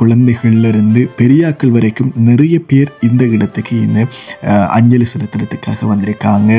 குழந்தைகள்ல இருந்து பெரியாக்கள் வரைக்கும் நிறைய பேர் இந்த இடத்துக்கு இந்த அஞ்சலி செலுத்துறதுக்காக வந்திருக்காங்க.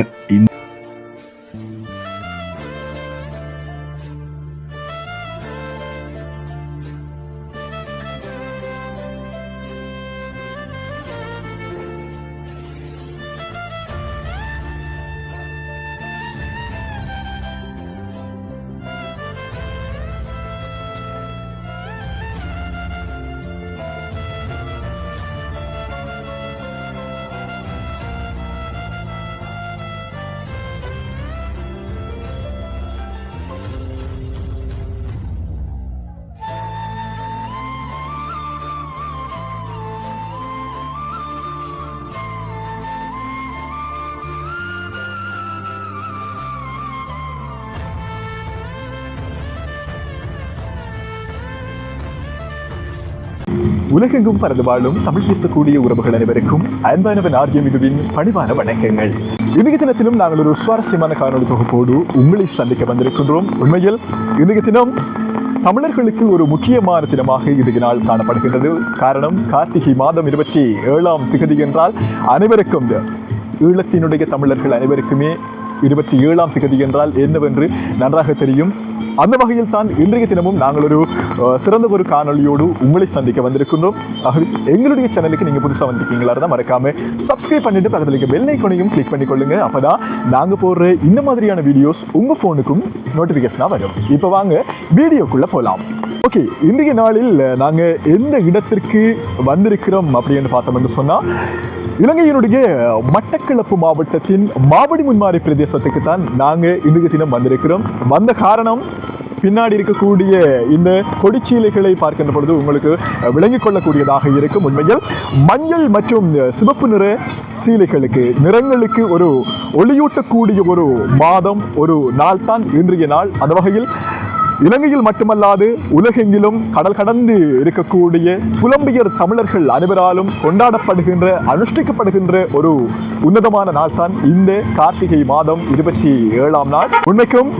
உலகெங்கும் பறந்து வாழும் தமிழ் பேசக்கூடிய உறவுகள் அனைவருக்கும் அன்பானவன் ஆர்யம் இதுவின் பணிவான வணக்கங்கள். இன்றைய தினத்திலும் நாங்கள் ஒரு சுவாரஸ்யமான காணொலி தொகுப்போடு உங்களை சந்திக்க வந்திருக்கின்றோம். உண்மையில் இன்றைய தினம் தமிழர்களுக்கு ஒரு முக்கியமான தினமாக இன்றைய நாள் காணப்படுகின்றது. காரணம் கார்த்திகை மாதம் இருபத்தி ஏழாம் திகதி என்றால் அனைவருக்கும் ஈழத்தினுடைய தமிழர்கள் அனைவருக்குமே இருபத்தி ஏழாம் திகதி என்றால் என்னவென்று நன்றாக தெரியும். அந்த வகையில் தான் இன்றைய தினமும் நாங்கள் ஒரு சிறந்த ஒரு காணொளியோடு உங்களை சந்திக்க வந்திருக்கின்றோம். ஆகவே எங்களுடைய சேனலுக்கு நீங்கள் புதுசாக வந்திருக்கீங்களா தான் மறக்காமல் சப்ஸ்கிரைப் பண்ணிட்டு பக்கத்தில் இருக்க பெல் ஐக்கனையும் கிளிக் பண்ணி கொள்ளுங்க. அப்பதான் நாங்கள் போடுற இந்த மாதிரியான வீடியோஸ் உங்கள் ஃபோனுக்கும் நோட்டிஃபிகேஷனாக வரும். இப்போ வாங்க வீடியோக்குள்ளே போகலாம் ஓகே இன்றைய நாளில் நாங்கள் எந்த இடத்திற்கு வந்திருக்கிறோம் அப்படின்னு பார்த்தோம்னு சொன்னால் இலங்கையினுடைய மட்டக்களப்பு மாவட்டத்தின் மாவடி முன்மாறி பிரதேசத்துக்கு தான் நாங்கள் இன்றைய தினம் வந்திருக்கிறோம். வந்த காரணம் பின்னாடி இருக்கக்கூடிய இந்த கொடிச்சீலைகளை பார்க்கின்ற பொழுது உங்களுக்கு விளங்கிக் கொள்ளக்கூடியதாக இருக்கும். உண்மையில் மஞ்சள் மற்றும் சிவப்பு நிற சீலைகளுக்கு நிறங்களுக்கு ஒரு ஒளியூட்டக்கூடிய ஒரு மாதம் ஒரு நாள் தான் இன்றைய நாள். அந்த வகையில் இலங்கையில் மட்டுமல்லாது உலகெங்கிலும் கடல் கடந்து இருக்கக்கூடிய புலம்பியர் தமிழர்கள் அனைவராலும் கொண்டாடப்படுகின்ற அனுஷ்டிக்கப்படுகின்ற ஒரு உன்னதமான நாள் தான் இந்த கார்த்திகை மாதம் இருபத்தி ஏழாம் நாள். உண்மைக்கும்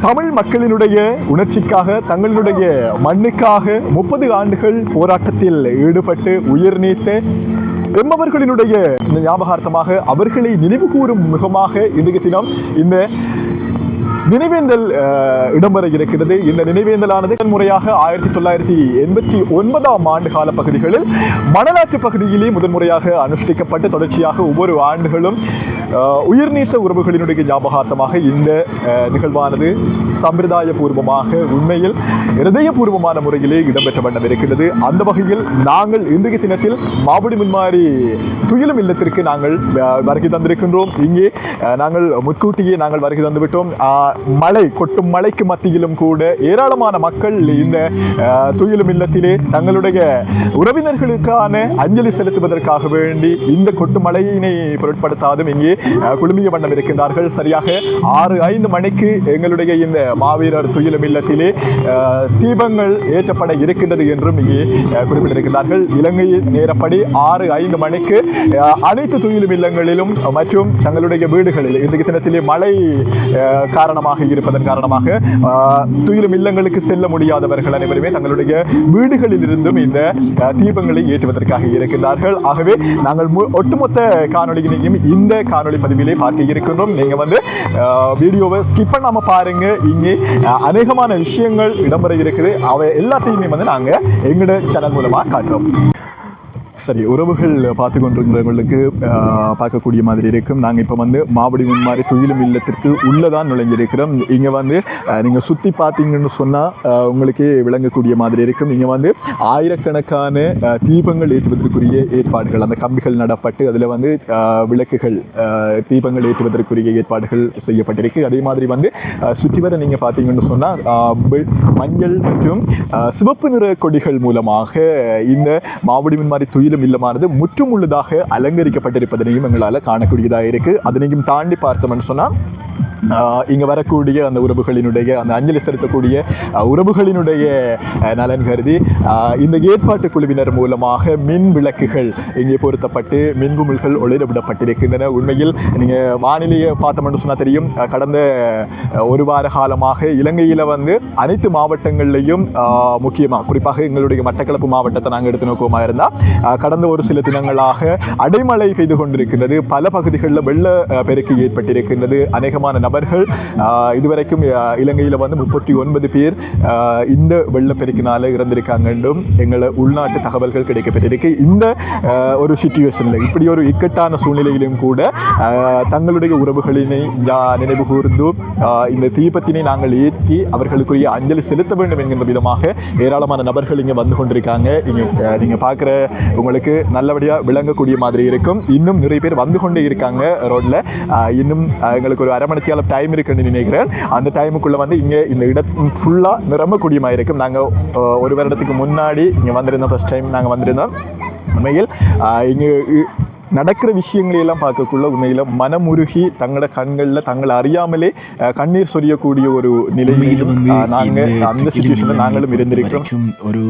தமிழ் மக்களினுடைய உணர்ச்சிக்காக தங்களுடைய மண்ணுக்காக முப்பது ஆண்டுகள் போராட்டத்தில் ஈடுபட்டு உயிர் நீத்த என்பவர்களினுடைய இந்த ஞாபகார்த்தமாக அவர்களை நினைவு கூறும் முகமாக இன்றைய தினம் இந்த நினைவேந்தல் இடம்பெற இருக்கிறது இந்த நினைவேந்தலானது முதன்முறையாக ஆயிரத்தி தொள்ளாயிரத்தி எண்பத்தி ஒன்பதாம் ஆண்டு கால பகுதிகளில் மணலாற்று பகுதியிலே முதன்முறையாக அனுஷ்டிக்கப்பட்டு தொடர்ச்சியாக ஒவ்வொரு ஆண்டுகளும் உயிர்நீத்த உறவுகளினுடைய ஞாபகார்த்தமாக இந்த நிகழ்வானது சம்பிரதாயபூர்வமாக உண்மையில் இருதயபூர்வமான முறையிலே இடம்பெற்ற வண்ணம் இருக்கிறது அந்த வகையில் நாங்கள் இன்றைய தினத்தில் மாபடி முன்மாரி துயிலும் இல்லத்திற்கு நாங்கள் வருகை தந்திருக்கின்றோம். இங்கே நாங்கள் முன்கூட்டியே நாங்கள் வருகை தந்துவிட்டோம். மழை கொட்டும் மழைக்கு மத்தியிலும் கூட ஏராளமான மக்கள் இந்த துயிலும் இல்லத்திலே தங்களுடைய உறவினர்களுக்கான அஞ்சலி செலுத்துவதற்காக வேண்டி இந்த கொட்டு மழையினை பொருட்படுத்தாதும் இங்கே குழுமிய வண்ணம் இருக்கின்றார்கள். சரியாக ஆறு ஐந்து மணிக்கு எங்களுடைய இந்த மாவீரர் துயிலும் இல்லத்திலே தீபங்கள் ஏற்றப்பட இருக்கின்றது என்றும் இங்கே அஹ், குறிப்பிட்டிருக்கிறார்கள் இலங்கையின் நேரப்படி ஆறு ஐந்து மணிக்கு அனைத்து துயிலும் இல்லங்களிலும் மற்றும் தங்களுடைய வீடுகளில் இன்றைக்கு தினத்திலே மழை காரணமாக அதிகமாக இருப்பதன் காரணமாக துயிலும் இல்லங்களுக்கு செல்ல முடியாதவர்கள் அனைவருமே தங்களுடைய வீடுகளில் இருந்தும் இந்த தீபங்களை ஏற்றுவதற்காக இருக்கின்றார்கள். ஆகவே நாங்கள் மு- ஒட்டுமொத்த காணொலியினையும் இந்த காணொலி பதிவிலே பார்க்க இருக்கின்றோம். நீங்கள் வந்து வீடியோவை ஸ்கிப் பண்ணாம பாருங்க. இங்கே அநேகமான விஷயங்கள் இடம்பெற இருக்குது. அவை எல்லாத்தையுமே வந்து நாங்க எங்களோட சேனல் மூலமாக காட்டுறோம். சரி உறவுகள் பார்த்து கொண்டிருக்கிறவங்களுக்கு பார்க்கக்கூடிய மாதிரி இருக்கும். நாங்கள் இப்போ வந்து மாவடி முன்மாரி துயிலும் இல்லத்திற்கு உள்ளே தான் நுழைஞ்சிருக்கிறோம். இங்கே வந்து நீங்கள் சுற்றி பார்த்தீங்கன்னு சொன்னால் உங்களுக்கே விளங்கக்கூடிய மாதிரி இருக்கும். இங்கே வந்து ஆயிரக்கணக்கான தீபங்கள் ஏற்றுவதற்குரிய ஏற்பாடுகள் அந்த கம்பிகள் நடப்பட்டு அதில் வந்து விளக்குகள் தீபங்கள் ஏற்றுவதற்குரிய ஏற்பாடுகள் செய்யப்பட்டிருக்கு. அதே மாதிரி வந்து சுற்றி வர நீங்கள் பார்த்தீங்கன்னு சொன்னால் மஞ்சள் மற்றும் சிவப்பு நிற கொடிகள் மூலமாக இந்த மாவடி துயில் துயிலும் இல்லமானது முற்றுமுழுதாக அலங்கரிக்கப்பட்டிருப்பதனையும் எங்களால் காணக்கூடியதாக இருக்குது அதனையும் தாண்டி பார்த்தோம்னு சொன்னால் இங்கே வரக்கூடிய அந்த உறவுகளினுடைய அந்த அஞ்சலி செலுத்தக்கூடிய உறவுகளினுடைய நலன் கருதி இந்த ஏற்பாட்டு குழுவினர் மூலமாக மின் விளக்குகள் இங்கே பொருத்தப்பட்டு மின்குமிழ்கள் ஒளிரவிடப்பட்டிருக்கின்றன உண்மையில் நீங்கள் வானிலையை பார்த்தோம்னு சொன்னால் தெரியும். கடந்த ஒரு வார காலமாக இலங்கையில் வந்து அனைத்து மாவட்டங்கள்லையும் முக்கியமாக குறிப்பாக எங்களுடைய மட்டக்களப்பு மாவட்டத்தை நாங்கள் எடுத்து நோக்கமாக இருந்தால் கடந்த ஒரு சில தினங்களாக அடைமழை பெய்து கொண்டிருக்கின்றது. பல பகுதிகளில் வெள்ள பெருக்கு ஏற்பட்டிருக்கின்றது. அநேகமான நபர்கள் இதுவரைக்கும் இலங்கையில் வந்து முப்பத்தி ஒன்பது பேர் இந்த வெள்ளப்பெருக்கினால் இறந்திருக்காங்க என்றும் எங்களை உள்நாட்டு தகவல்கள் கிடைக்கப்பட்டிருக்கு. இந்த ஒரு சுச்சுவேஷனில் இப்படி ஒரு இக்கட்டான சூழ்நிலையிலும் கூட தங்களுடைய உறவுகளினை நினைவு கூர்ந்து இந்த தீபத்தினை நாங்கள் ஏற்றி அவர்களுக்குரிய அஞ்சலி செலுத்த வேண்டும் என்கின்ற விதமாக ஏராளமான நபர்கள் இங்கே வந்து கொண்டிருக்காங்க. இங்கே நீங்கள் பார்க்குற உங்களுக்கு நல்லபடியாக விளங்கக்கூடிய மாதிரி இருக்கும். இன்னும் நிறைய பேர் வந்து கொண்டே இருக்காங்க ரோட்டில் இன்னும் எங்களுக்கு ஒரு அரை மணித்தியால டைம் இருக்குன்னு நினைக்கிறேன். அந்த டைமுக்குள்ள வந்து இங்கே இந்த இடம் ஃபுல்லாக நிரம்பக்கூடிய மாதிரி இருக்கும். நாங்கள் ஒரு வருடத்துக்கு முன்னாடி இங்கே வந்திருந்தோம். ஃபஸ்ட் டைம் நாங்கள் வந்திருந்தோம். உண்மையில் இங்கே நடக்கிற விஷயங்களை எல்லாம் பார்க்கக்குள்ள உண்மையில் மனமுருகி தங்களோட கண்களில் தங்களை அறியாமலே கண்ணீர் சொரியக்கூடிய ஒரு நிலையிலும் வந்து ஆஹ் நாங்க இந்த அந்த சுச்சுவேஷனில் நாங்களும் இருந்திருக்கிறோம். ஒரு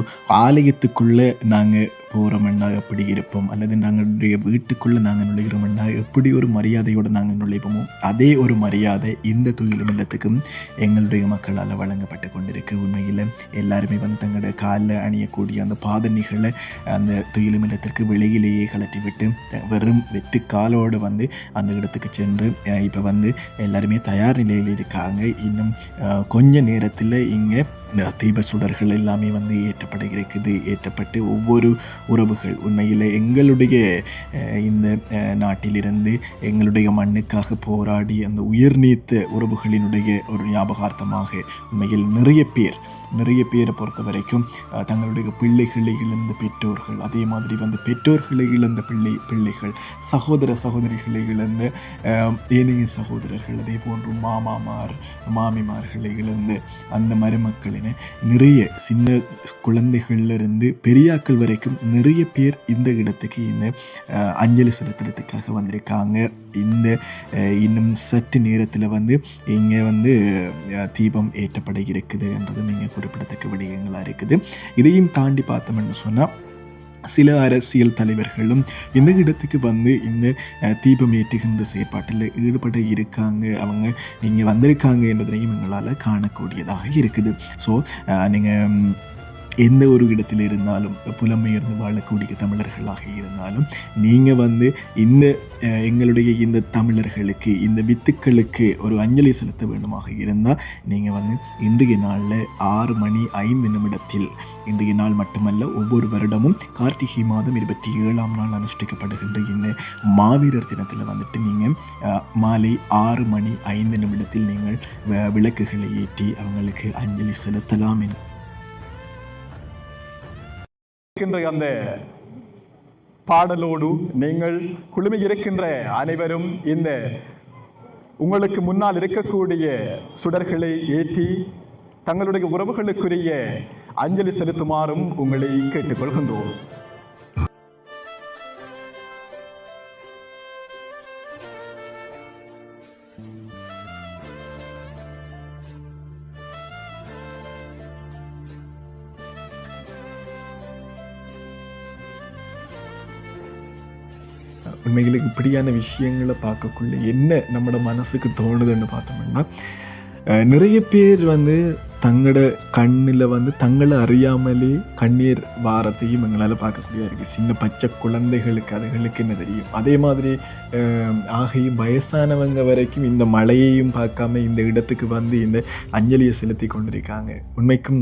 ஆலயத்துக்குள்ள நாங்க போகிறோம்னா எப்படி இருப்போம். அல்லது நாங்களுடைய வீட்டுக்குள்ளே நாங்கள் நுழைகிறோம்னா எப்படி ஒரு மரியாதையோடு நாங்கள் நுழைப்போமோ அதே ஒரு மரியாதை இந்த துயிலும் இல்லத்துக்கும் எங்களுடைய மக்களால் வழங்கப்பட்டு கொண்டிருக்கு. உண்மையில் எல்லாருமே வந்து தங்களோட காலில் அணியக்கூடிய அந்த பாதணிகளை அந்த துயிலும் இல்லத்திற்கு வெளியிலேயே கலட்டிவிட்டு வெறும் வெட்டு காலோடு வந்து அந்த இடத்துக்கு சென்று இப்போ வந்து எல்லாருமே தயார் நிலையில் இருக்காங்க. இன்னும் கொஞ்ச நேரத்தில் இங்கே இந்த தீப சுடர்கள் எல்லாமே வந்து ஏற்றப்பட இருக்குது ஏற்றப்பட்டு ஒவ்வொரு உறவுகள் உண்மையில் எங்களுடைய இந்த நாட்டிலிருந்து எங்களுடைய மண்ணுக்காக போராடி அந்த உயிர் நீத்த உறவுகளினுடைய ஒரு ஞாபகார்த்தமாக உண்மையில் நிறைய பேர் நிறைய பேரை பொறுத்த வரைக்கும் தங்களுடைய பிள்ளைகளை இழந்த பெற்றோர்கள் அதே மாதிரி வந்து பெற்றோர்களை இழந்த பிள்ளை பிள்ளைகள் சகோதர சகோதரிகளை இழந்த ஏனைய சகோதரர்கள் அதே போன்று மாமாமார் மாமிமார்களை இழந்து அந்த மருமக்களின நிறைய சின்ன குழந்தைகள்ல இருந்து பெரியாக்கள் வரைக்கும் நிறைய பேர் இந்த இடத்துக்கு இந்த அஞ்சலி செலுத்துறதுக்காக வந்திருக்காங்க. இந்த இன்னும் சற்று நேரத்தில் வந்து இங்கே வந்து தீபம் ஏற்றப்பட இருக்குது என்றதும் இங்கே குறிப்பிடத்தக்க விடயங்களாக இருக்குது. இதையும் தாண்டி பார்த்தோம்னு சொன்னால் சில அரசியல் தலைவர்களும் இந்த இடத்துக்கு வந்து இந்த தீபம் ஏற்றுகின்ற செயற்பாட்டில் ஈடுபட இருக்காங்க. அவங்க இங்கே வந்திருக்காங்க என்பதனையும் எங்களால் காணக்கூடியதாக இருக்குது. ஸோ நீங்கள் எந்த ஒரு இடத்தில் இருந்தாலும் புலம்பெயர்ந்து வாழக்கூடிய தமிழர்களாக இருந்தாலும் நீங்கள் வந்து இந்த எங்களுடைய இந்த தமிழர்களுக்கு இந்த வித்துக்களுக்கு ஒரு அஞ்சலி செலுத்த வேண்டுமாக இருந்தால் நீங்கள் வந்து இன்றைய நாளில் ஆறு மணி ஐந்து நிமிடத்தில் இன்றைய நாள் மட்டுமல்ல ஒவ்வொரு வருடமும் கார்த்திகை மாதம் இருபத்தி ஏழாம் நாள் அனுஷ்டிக்கப்படுகின்ற இந்த மாவீரர் தினத்தில் வந்துட்டு நீங்கள் மாலை ஆறு மணி ஐந்து நிமிடத்தில் நீங்கள் வ- விளக்குகளை ஏற்றி அவங்களுக்கு அஞ்சலி செலுத்தலாம் என இருக்கின்ற அந்த பாடலோடு நீங்கள் குழுமி இருக்கின்ற அனைவரும் இந்த உங்களுக்கு முன்னால் இருக்கக்கூடிய சுடர்களை ஏற்றி தங்களுடைய உறவுகளுக்குரிய அஞ்சலி செலுத்துமாறும் உங்களை கேட்டுக்கொள்கின்றோம். உண்மையில் இப்படியான விஷயங்களை பார்க்கக்குள்ள என்ன நம்மளோட மனசுக்கு தோணுதுன்னு பார்த்தோம்னா நிறைய பேர் வந்து தங்களோட கண்ணில் வந்து தங்களை அறியாமலே கண்ணீர் வாரத்தையும் எங்களால் பார்க்கக்கூடிய இருக்குது சின்ன பச்சை குழந்தைகளுக்கு அதுகளுக்கு என்ன தெரியும்? அதே மாதிரி ஆகையும் வயசானவங்க வரைக்கும் இந்த மழையையும் பார்க்காம இந்த இடத்துக்கு வந்து இந்த அஞ்சலியை செலுத்தி கொண்டிருக்காங்க. உண்மைக்கும்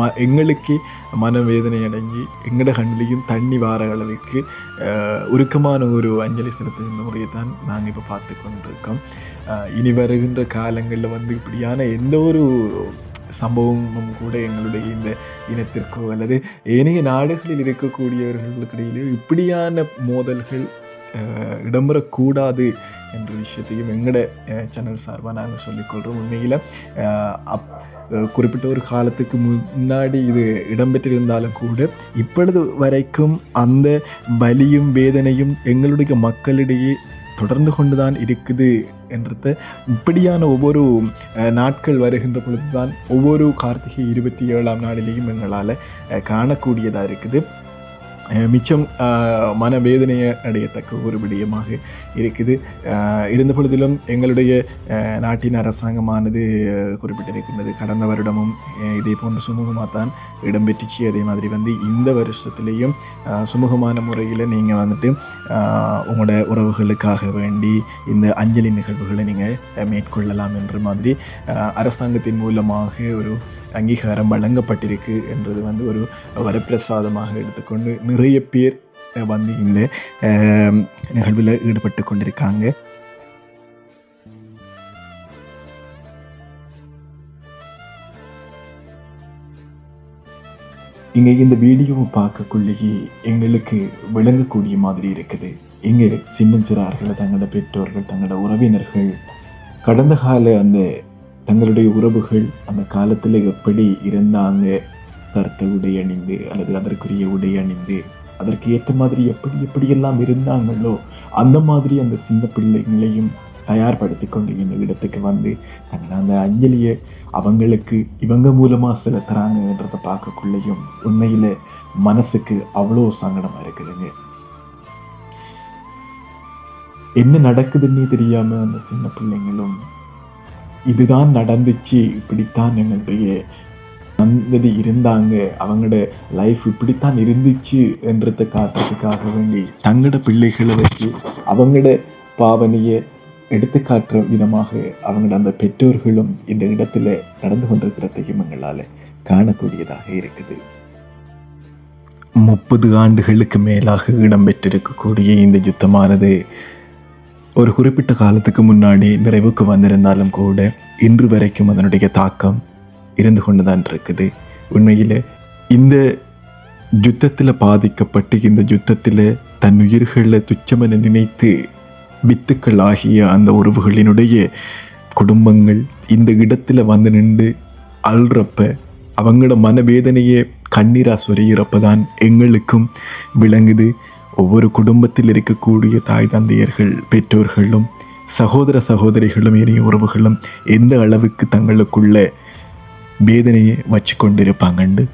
ம எங்களுக்கே மனவேதனை அடங்கி எங்களோட கண்ணிலையும் தண்ணி வார அளவுக்கு உருக்கமான ஒரு அஞ்சலி செலுத்துகின்ற முறையை தான் நாங்கள் இப்போ பார்த்து கொண்டிருக்கோம். இனி வருகின்ற காலங்களில் வந்து இப்படியான எந்த ஒரு சம்பவமும் கூட எங்களுடைய இந்த இனத்திற்கோ அல்லது ஏனைய நாடுகளில் இருக்கக்கூடியவர்களுக்கிடையிலேயோ இப்படியான மோதல்கள் இடம்பெறக்கூடாது என்ற விஷயத்தையும் எங்களோட சேனல் சார்பாக நாங்கள் சொல்லிக்கொள்கிறோம் உண்மையில். அப் குறிப்பிட்ட ஒரு காலத்துக்கு முன்னாடி இது இடம்பெற்றிருந்தாலும் கூட இப்பொழுது வரைக்கும் அந்த பலியும் வேதனையும் எங்களுடைய மக்களிடையே தொடர்ந்து கொண்டுதான் இருக்குது என்றது. இப்படியான ஒவ்வொரு நாட்கள் வருகின்ற பொழுது தான் ஒவ்வொரு கார்த்திகை இருபத்தி ஏழாம் நாளிலேயும் எங்களால் காணக்கூடியதாக இருக்குது. மிச்சம் மனவேதனையை அடையத்தக்க ஒரு விடயமாக இருக்குது. இருந்த பொழுதிலும் எங்களுடைய நாட்டின் அரசாங்கமானது குறிப்பிட்டிருக்கின்றது. கடந்த வருடமும் இதே போன்ற சுமூகமாக தான் இடம்பெற்றுச்சு. அதே மாதிரி வந்து இந்த வருஷத்துலேயும் சுமூகமான முறையில் நீங்கள் வந்துட்டு உங்களோட உறவுகளுக்காக வேண்டி இந்த அஞ்சலி நிகழ்வுகளை நீங்கள் மேற்கொள்ளலாம் என்ற மாதிரி அரசாங்கத்தின் மூலமாக ஒரு அங்கீகாரம் வழங்கப்பட்டிருக்கு என்றது வந்து ஒரு வரப்பிரசாதமாக எடுத்துக்கொண்டு நிறைய பேர் வந்து இந்த நிகழ்வில் ஈடுபட்டு கொண்டிருக்காங்க. இங்கே இந்த வீடியோவை பார்க்கக்குள்ளேயே எங்களுக்கு விளங்கக்கூடிய மாதிரி இருக்குது. இங்கே சின்னஞ்சிறார்கள் தங்களோட பெற்றோர்கள் தங்களோட உறவினர்கள் கடந்த கால அந்த தங்களுடைய உறவுகள் அந்த காலத்தில் எப்படி இருந்தாங்க? கருத்த உடை அணிந்து அல்லது அதற்குரிய உடை அணிந்து அதற்கு ஏற்ற மாதிரி எப்படி எப்படியெல்லாம் இருந்தாங்களோ அந்த மாதிரி அந்த சின்ன பிள்ளைங்களையும் தயார்படுத்தி கொண்டு இந்த இடத்துக்கு வந்து தங்கள் அந்த அஞ்சலியை அவங்களுக்கு இவங்க மூலமாக செலுத்துறாங்கன்றதை பார்க்கக்குள்ளேயும் உண்மையில் மனசுக்கு அவ்வளோ சங்கடமாக இருக்குதுங்க. என்ன நடக்குதுன்னே தெரியாம அந்த சின்ன பிள்ளைங்களும் இதுதான் நடந்துச்சு இப்படித்தான் எங்களுடைய சந்ததி இருந்தாங்க. அவங்களோட லைஃப் இப்படித்தான் இருந்துச்சு என்றதை காட்டுறதுக்காக வேண்டி தங்களோட பிள்ளைகளை வச்சு அவங்களோட பாவனையை எடுத்து காட்டுற விதமாக அவங்களோட அந்த பெற்றோர்களும் இந்த இடத்துல நடந்து கொண்டிருக்கிறதையும் எங்களால் காணக்கூடியதாக இருக்குது. முப்பது ஆண்டுகளுக்கு மேலாக இடம்பெற்றிருக்கக்கூடிய இந்த யுத்தமானது ஒரு குறிப்பிட்ட காலத்துக்கு முன்னாடி நிறைவுக்கு வந்திருந்தாலும் கூட இன்று வரைக்கும் அதனுடைய தாக்கம் இருந்து கொண்டு தான் இருக்குது. உண்மையில் இந்த யுத்தத்தில் பாதிக்கப்பட்டு இந்த யுத்தத்தில் தன் உயிர்களை துச்சமென நினைத்து வித்துக்கள் ஆகிய அந்த உறவுகளினுடைய குடும்பங்கள் இந்த இடத்துல வந்து நின்று அல்றப்ப அவங்களோட மனவேதனையை கண்ணீராக சொரியிறப்ப தான் எங்களுக்கும் விளங்குது. ஒவ்வொரு குடும்பத்தில் இருக்கக்கூடிய தாய் தந்தையர்கள் பெற்றோர்களும் சகோதர சகோதரிகளும் இனிய உறவுகளும் எந்த அளவுக்கு தங்களுக்குள்ள வேதனையை வச்சு கொண்டிருப்பாங்கண்டு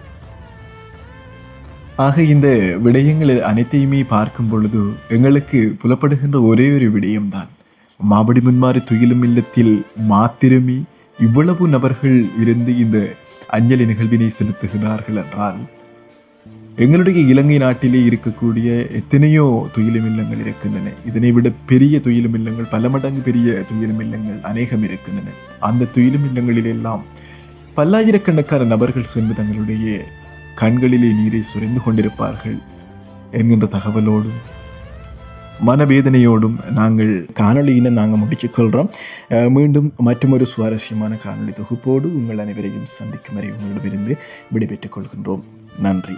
ஆக இந்த விடயங்கள் அனைத்தையுமே பார்க்கும் பொழுது எங்களுக்கு புலப்படுகின்ற ஒரே ஒரு விடயம்தான். மாபடி முன்மாறு துயிலும் இல்லத்தில் மாத்திரமே இவ்வளவு நபர்கள் இருந்து இந்த அஞ்சலி நிகழ்வினை செலுத்துகிறார்கள் என்றால் எங்களுடைய இலங்கை நாட்டிலே இருக்கக்கூடிய எத்தனையோ துயிலும் இல்லங்கள் இருக்கின்றன. இதனை விட பெரிய துயிலும் இல்லங்கள் பல மடங்கு பெரிய துயிலும் இல்லங்கள் அநேகம் இருக்கின்றன. அந்த துயிலும் இல்லங்களிலெல்லாம் பல்லாயிரக்கணக்கான நபர்கள் சென்று தங்களுடைய கண்களிலே நீரை சுரைந்து கொண்டிருப்பார்கள் என்கின்ற தகவலோடும் மனவேதனையோடும் நாங்கள் காணொலியினை நாங்கள் முடிச்சுக்கொள்கிறோம் மீண்டும் மீண்டும் மற்றொரு சுவாரஸ்யமான காணொலி தொகுப்போடு உங்கள் அனைவரையும் சந்திக்கும் வரை உங்களிடமிருந்து விடைபெற்றுக் கொள்கின்றோம். நன்றி.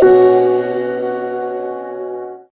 Música